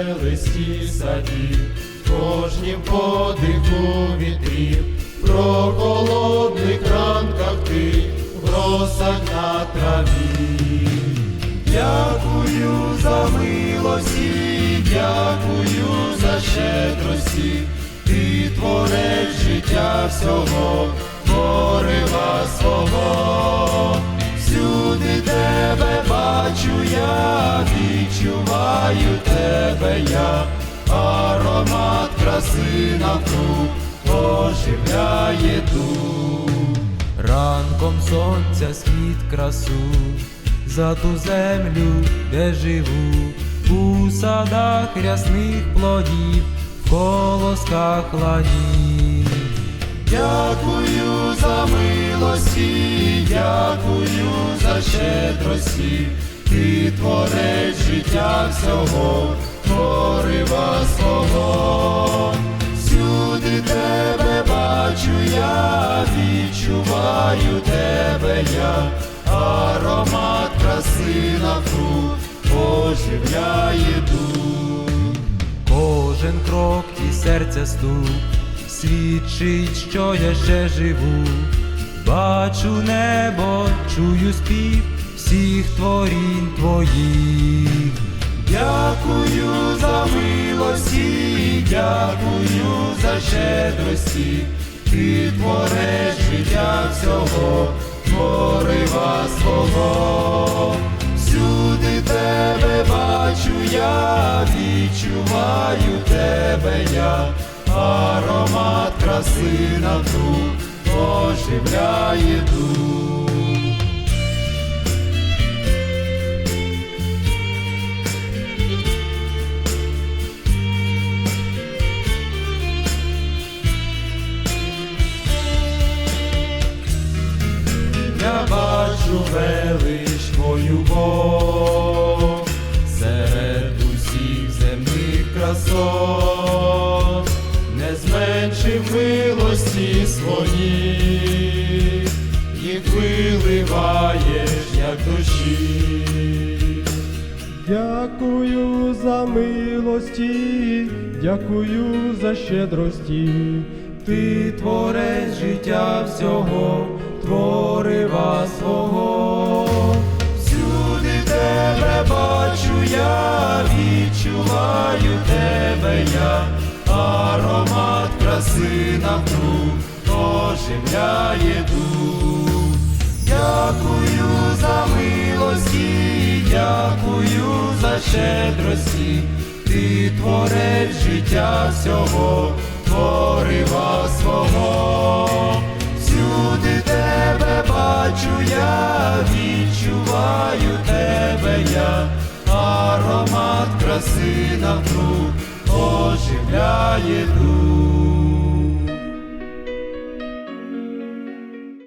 шелесті садів, кожнім подиху вітрів, про холодних ранках ти, в росах на траві. Дякую за милості, дякую за щедрості, ти творець життя всього, краси навкруг оживляє дух. Ранком сонця світ красу, за ту землю, де живу, у садах рясних плодів, в колосках ладів. Дякую за милості, дякую за щедрості, ти творець життя всього, відчуваю тебе я, аромат краси навкруг оживляє дух. Кожен крок і серця стук свідчить, що я ще живу. Бачу небо, чую спів всіх творінь твоїх. Дякую за милості, дякую за щедрості, ти творець життя всього, творива свого. Всюди тебе бачу я, відчуваю тебе я, аромат краси на ту оживляє дух. Бачу велич твою Бог серед усіх земних красот, не зменшив милості свої, їх виливаєш, як дощі. Дякую за милості, дякую за щедрості. Ти творець життя всього, творива свого. Всюди тебе бачу я, відчуваю тебе я, аромат краси навкруг оживляє дух. Дякую за милості, дякую за щедрості, ти творець життя всього, творива свого. Всюди тебе бачу я, відчуваю тебе я, аромат краси навкруг оживляє дух.